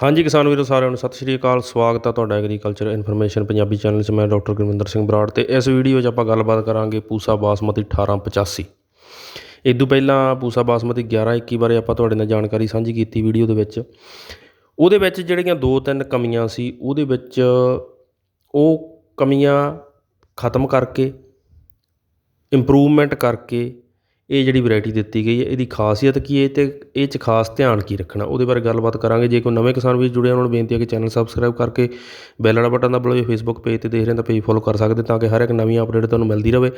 ਹਾਂਜੀ ਕਿਸਾਨ ਵੀਰੋ ਸਾਰਿਆਂ ਨੂੰ ਸਤਿ ਸ਼੍ਰੀ ਅਕਾਲ, ਸਵਾਗਤ ਹੈ ਤੁਹਾਡਾ ਐਗਰੀਕਲਚਰ ਇਨਫੋਰਮੇਸ਼ਨ ਪੰਜਾਬੀ ਚੈਨਲ 'ਚ। ਮੈਂ ਡਾਕਟਰ ਗੁਰਵਿੰਦਰ ਸਿੰਘ ਬਰਾੜ ਤੇ ਇਸ ਵੀਡੀਓ 'ਚ ਆਪਾਂ ਗੱਲਬਾਤ ਕਰਾਂਗੇ ਪੂਸਾ ਬਾਸਮਤੀ 1885 ਇਹ ਤੋਂ ਪਹਿਲਾਂ ਪੂਸਾ ਬਾਸਮਤੀ 1121 ਬਾਰੇ ਆਪਾਂ ਤੁਹਾਡੇ ਨਾਲ ਜਾਣਕਾਰੀ ਸਾਂਝੀ ਕੀਤੀ ਵੀਡੀਓ ਦੇ ਵਿੱਚ। ਉਹਦੇ ਵਿੱਚ ਜਿਹੜੀਆਂ ਦੋ ਤਿੰਨ ਕਮੀਆਂ ਸੀ, ਉਹਦੇ ਵਿੱਚ ਉਹ ਕਮੀਆਂ ਖਤਮ ਕਰਕੇ ਇੰਪਰੂਵਮੈਂਟ ਕਰਕੇ ਇਹ ਜਿਹੜੀ ਵੈਰਾਈਟੀ ਦਿੱਤੀ ਗਈ ਹੈ, ਇਹਦੀ ਖਾਸੀਅਤ ਕੀ ਹੈ ਅਤੇ ਇਹ 'ਚ ਖਾਸ ਧਿਆਨ ਕੀ ਰੱਖਣਾ? ਉਹਦੇ ਬਾਰੇ ਗੱਲਬਾਤ ਕਰਾਂਗੇ। ਜੇ ਕੋਈ ਨਵੇਂ ਕਿਸਾਨ ਵੀ ਜੁੜਿਆ ਉਹਨਾਂ ਨੂੰ ਬੇਨਤੀ ਹੈ ਕਿ ਚੈਨਲ ਸਬਸਕ੍ਰਾਈਬ ਕਰਕੇ ਬੈਲ ਵਾਲਾ ਬਟਨ ਦਬਾਓ ਜੇ ਫੇਸਬੁੱਕ ਪੇਜ ਤੇ ਦੇਖ ਰਹੇ ਤਾਂ ਪੇਜ ਫੋਲੋ ਕਰ ਸਕਦੇ ਤਾਂ ਕਿ ਹਰ ਇੱਕ ਨਵੀਂ ਅਪਡੇਟ ਤੁਹਾਨੂੰ ਮਿਲਦੀ ਰਹੇ।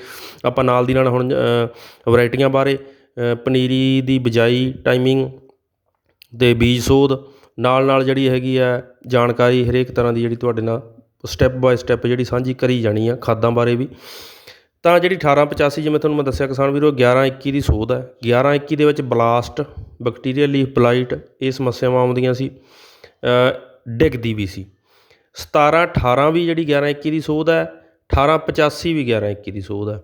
ਆਪਾਂ ਨਾਲ ਦੀ ਨਾਲ ਹੁਣ ਵੈਰਾਈਟੀਆਂ ਬਾਰੇ ਪਨੀਰੀ ਦੀ ਬਿਜਾਈ ਟਾਈਮਿੰਗ ਤੇ ਬੀਜ ਸੋਧ, ਨਾਲ ਨਾਲ ਜਿਹੜੀ ਹੈਗੀ ਆ ਜਾਣਕਾਰੀ ਹਰੇਕ ਤਰ੍ਹਾਂ ਦੀ ਜਿਹੜੀ ਤੁਹਾਡੇ ਨਾਲ ਸਟੈਪ ਬਾਏ ਸਟੈਪ ਜਿਹੜੀ ਸਾਂਝੀ ਕਰੀ ਜਾਣੀ ਆ ਖਾਦਾਂ ਬਾਰੇ ਵੀ। ਤਾਂ ਜਿਹੜੀ 1885 ਜਿਵੇਂ ਤੁਹਾਨੂੰ ਮੈਂ ਦੱਸਿਆ ਕਿਸਾਨ ਵੀਰੋ 1121 ਦੀ ਸੋਧ ਹੈ। 1121 ਦੇ ਵਿੱਚ ਬਲਾਸਟ, ਬੈਕਟੀਰੀਅਲ ਲੀਫ ਬਲਾਈਟ, ਇਹ ਸਮੱਸਿਆਵਾਂ ਆਉਂਦੀਆਂ ਸੀ ਡਿੱਗਦੀ ਵੀ ਸੀ। 17 18 ਵੀ ਜਿਹੜੀ 1121 ਦੀ ਸੋਧ ਹੈ 1885 ਵੀ 1121 ਦੀ ਸੋਧ ਹੈ।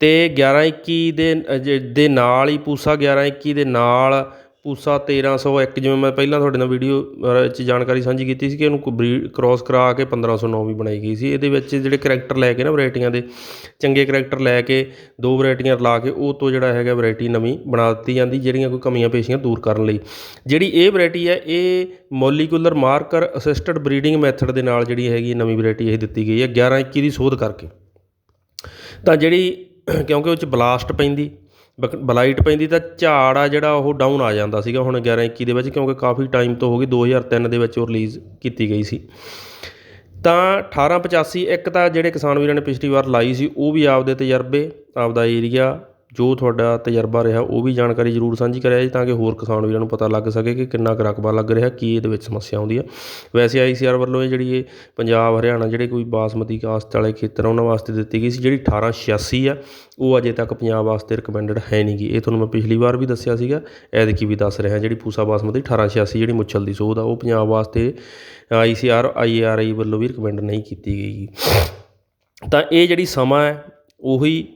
ਤੇ 1121 ਦੇ ਜ- ਦੇ ਨਾਲ ਹੀ ਪੂਸਾ 1121 ਦੇ ਨਾਲ ਪੂਸਾ 1301 ਜਿਵੇਂ ਮੈਂ ਪਹਿਲਾਂ ਤੁਹਾਡੇ ਨਾਲ ਵੀਡੀਓ 'ਚ ਜਾਣਕਾਰੀ ਸਾਂਝੀ ਕੀਤੀ ਸੀ ਕਿ ਇਹਨੂੰ ਬਰੀਡ ਕ੍ਰਾਸ ਕਰਾ ਕੇ 1509 ਵੀ ਬਣਾਈ ਗਈ ਸੀ। ਇਹਦੇ ਵਿੱਚ ਜਿਹੜੇ ਕਰੈਕਟਰ ਲੈ ਕੇ ਨਾ ਵੈਰਾਈਟੀਆਂ ਦੇ, ਚੰਗੇ ਕਰੈਕਟਰ ਲੈ ਕੇ ਦੋ ਵੈਰਾਈਟੀਆਂ ਲਾ ਕੇ ਉਹ ਤੋਂ ਜਿਹੜਾ ਹੈਗਾ ਵੈਰਾਈਟੀ ਨਵੀਂ ਬਣਾ ਦਿੱਤੀ ਜਾਂਦੀ, ਜਿਹੜੀਆਂ ਕੋਈ ਕਮੀਆਂ ਪੇਸ਼ੀਆਂ ਦੂਰ ਕਰਨ ਲਈ। ਜਿਹੜੀ ਇਹ ਵੈਰਾਈਟੀ ਹੈ, ਇਹ molecular marker assisted breeding method ਦੇ ਨਾਲ ਜਿਹੜੀ ਹੈਗੀ ਨਵੀਂ ਵੈਰਾਈਟੀ ਇਹ ਦਿੱਤੀ ਗਈ ਹੈ 1121 ਦੀ ਸੋਧ ਕਰਕੇ। ਤਾਂ ਜਿਹੜੀ, ਕਿਉਂਕਿ ਉਹ ਚ ਬਲਾਸਟ ਪੈਂਦੀ ਬਕ- ਬਲਾਈਟ ਪੈਂਦੀ ਤਾਂ ਝਾੜ ਆ ਜਿਹੜਾ ਉਹ ਡਾਊਨ ਆ ਜਾਂਦਾ ਸੀਗਾ ਹੁਣ 11 21 ਦੇ ਵਿੱਚ ਕਿਉਂਕਿ ਕਾਫੀ ਟਾਈਮ ਤੋਂ ਹੋ ਗਈ 2003 ਦੇ ਵਿੱਚ ਉਹ ਰਿਲੀਜ਼ ਕੀਤੀ ਗਈ ਸੀ। ਤਾਂ 1885 ਇੱਕ ਤਾਂ ਜਿਹੜੇ ਕਿਸਾਨ ਵੀਰਾਂ ਨੇ ਪਿਛਲੀ ਵਾਰ ਲਾਈ ਸੀ, ਉਹ ਵੀ ਆਪਦੇ ਤਜਰਬੇ, ਆਪਦਾ ਏਰੀਆ ਜੋ ਤੁਹਾਡਾ ਤਜਰਬਾ ਰਿਹਾ ਉਹ ਵੀ ਜਾਣਕਾਰੀ ਜ਼ਰੂਰ ਸਾਂਝੀ ਕਰਿਆ ਜੀ ਤਾਂ ਕਿ ਹੋਰ ਕਿਸਾਨ ਵੀਰਾਂ ਨੂੰ ਪਤਾ ਲੱਗ ਸਕੇ ਕਿ ਕਿੰਨਾ ਕੁ ਰਕਬਾ ਲੱਗ ਰਿਹਾ, ਕੀ ਇਹਦੇ ਵਿੱਚ ਸਮੱਸਿਆ ਆਉਂਦੀ ਹੈ ਵੈਸੇ ਆਈਸੀਆਰ ਵੱਲੋਂ ਇਹ ਜਿਹੜੀ ਇਹ ਪੰਜਾਬ, ਹਰਿਆਣਾ ਜਿਹੜੇ ਕੋਈ ਬਾਸਮਤੀ ਕਾਸਤ ਵਾਲੇ ਖੇਤਰ ਉਹਨਾਂ ਵਾਸਤੇ ਦਿੱਤੀ ਗਈ ਸੀ ਜਿਹੜੀ 1886 ਆ, ਉਹ ਅਜੇ ਤੱਕ ਪੰਜਾਬ ਵਾਸਤੇ ਰਿਕਮੈਂਡਡ ਹੈ ਨਹੀਂ ਗੀ ਇਹ ਤੁਹਾਨੂੰ ਮੈਂ ਪਿਛਲੀ ਵਾਰ ਵੀ ਦੱਸਿਆ ਸੀਗਾ, ਐਤਕੀ ਵੀ ਦੱਸ ਰਿਹਾ ਜਿਹੜੀ ਪੂਸਾ ਬਾਸਮਤੀ 1886 ਜਿਹੜੀ ਮੁੱਛਲ ਦੀ ਸੋਧ ਆ, ਉਹ ਪੰਜਾਬ ਵਾਸਤੇ ਆਈਸੀਆਰ ਆਈਆਰਆਈ ਵੱਲੋਂ ਵੀ ਰਿਕਮੈਂਡ ਨਹੀਂ ਕੀਤੀ ਗਈ ਗੀ। ਤਾਂ ਇਹ ਜਿਹੜੀ ਸਮਾਂ ਹੈ, ਉਹੀ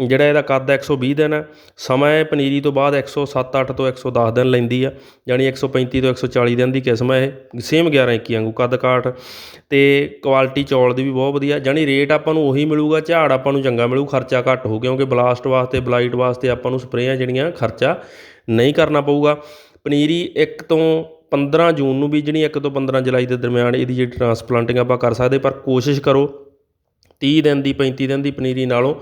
ਜਿਹੜਾ ਇਹਦਾ ਕੱਦ ਹੈ 120 ਦਿਨ ਹੈ ਸਮਾਂ ਹੈ ਪਨੀਰੀ ਤੋਂ ਬਾਅਦ 107 8 ਤੋਂ 110 ਦਿਨ ਲੈਂਦੀ ਆ, ਯਾਨੀ 135 ਤੋਂ 140 ਦਿਨ ਦੀ ਕਿਸਮ ਹੈ ਇਹ ਸੇਮ 11 21 ਵਾਂਗੂ, ਕੱਦ ਕਾਠ। ਅਤੇ ਕੁਆਲਿਟੀ ਚੌਲ ਦੀ ਵੀ ਬਹੁਤ ਵਧੀਆ, ਯਾਨੀ ਰੇਟ ਆਪਾਂ ਨੂੰ ਉਹੀ ਮਿਲੂਗਾ, ਝਾੜ ਆਪਾਂ ਨੂੰ ਚੰਗਾ ਮਿਲੂ, ਖਰਚਾ ਘੱਟ ਹੋਊ, ਕਿਉਂਕਿ ਬਲਾਸਟ ਵਾਸਤੇ ਬਲਾਈਟ ਵਾਸਤੇ ਆਪਾਂ ਨੂੰ ਸਪਰੇਆਂ ਜਿਹੜੀਆਂ ਖਰਚਾ ਨਹੀਂ ਕਰਨਾ ਪਊਗਾ। ਪਨੀਰੀ ਇੱਕ ਤੋਂ 15 ਜੂਨ ਨੂੰ ਬੀਜਣੀ 1 ਤੋਂ 15 ਜੁਲਾਈ ਦੇ ਦਰਮਿਆਨ ਇਹਦੀ ਜਿਹੜੀ ਟਰਾਂਸਪਲਾਂਟਿੰਗ ਆਪਾਂ ਕਰ ਸਕਦੇ, ਪਰ ਕੋਸ਼ਿਸ਼ ਕਰੋ 30 ਦਿਨ ਦੀ 35 ਦਿਨ ਦੀ ਪਨੀਰੀ ਨਾਲੋਂ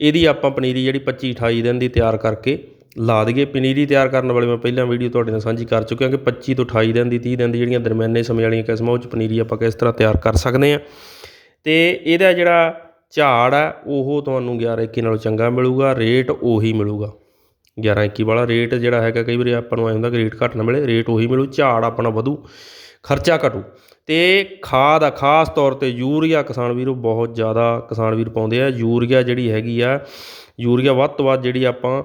ਇਹਦੀ ਆਪਾਂ ਪਨੀਰੀ ਜਿਹੜੀ 25 28 ਦਿਨ ਦੀ ਤਿਆਰ ਕਰਕੇ ਲਾ ਦਈਏ। ਪਨੀਰੀ ਤਿਆਰ ਕਰਨ ਵਾਲੇ ਮੈਂ ਪਹਿਲਾਂ ਵੀਡੀਓ ਤੁਹਾਡੇ ਨਾਲ ਸਾਂਝੀ ਕਰ ਚੁੱਕਿਆ ਕਿ 25 ਤੋਂ 28 ਦਿਨ ਦੀ 30 ਦਿਨ ਦੀ ਜਿਹੜੀਆਂ ਦਰਮਿਆਨੇ ਸਮੇਂ ਵਾਲੀਆਂ ਕਿਸਮਾਂ, ਉਹ 'ਚ ਪਨੀਰੀ ਆਪਾਂ ਕਿਸ ਤਰ੍ਹਾਂ ਤਿਆਰ ਕਰ ਸਕਦੇ ਆ ਤੇ ਇਹਦਾ ਜਿਹੜਾ ਝਾੜ ਆ, ਉਹ ਤੁਹਾਨੂੰ 11 21 ਨਾਲੋਂ ਚੰਗਾ ਮਿਲੂਗਾ, ਰੇਟ ਉਹੀ ਮਿਲੂਗਾ। 11 21 ਵਾਲਾ ਰੇਟ ਜਿਹੜਾ ਹੈਗਾ, ਕਈ ਵਾਰੀ ਆਪਾਂ ਨੂੰ ਐਂ ਹੁੰਦਾ ਕਿ ਰੇਟ ਘੱਟ ਨਾ ਮਿਲੇ ਰੇਟ ਉਹੀ ਮਿਲੂ, ਝਾੜ ਆਪਣਾ ਵਧੂ, ਖਰਚਾ ਘਟੂ। ਤੇ ਖਾਦ ਆ, ਖਾਸ ਤੌਰ ਤੇ ਯੂਰੀਆ ਕਿਸਾਨ ਵੀਰੋ ਬਹੁਤ ਜ਼ਿਆਦਾ ਕਿਸਾਨ ਵੀਰ ਪਾਉਂਦੇ ਆ। ਯੂਰੀਆ ਜਿਹੜੀ ਹੈਗੀ ਆ, ਯੂਰੀਆ ਵੱਧ ਤੋਂ ਵੱਧ ਜਿਹੜੀ ਆਪਾਂ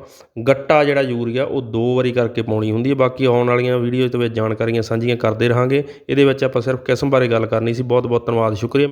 ਗੱਟਾ ਜਿਹੜਾ ਯੂਰੀਆ, ਉਹ ਦੋ ਵਾਰੀ ਕਰਕੇ ਪਾਉਣੀ ਹੁੰਦੀ ਹੈ ਬਾਕੀ ਆਉਣ ਵਾਲੀਆਂ ਵੀਡੀਓ ਦੇ ਵਿੱਚ ਜਾਣਕਾਰੀਆਂ ਸਾਂਝੀਆਂ ਕਰਦੇ ਰਹਾਂਗੇ। ਇਹਦੇ ਵਿੱਚ ਆਪਾਂ ਸਿਰਫ ਕਿਸਮ ਬਾਰੇ ਗੱਲ ਕਰਨੀ ਸੀ। ਬਹੁਤ ਬਹੁਤ ਧੰਨਵਾਦ, ਸ਼ੁਕਰੀਆ।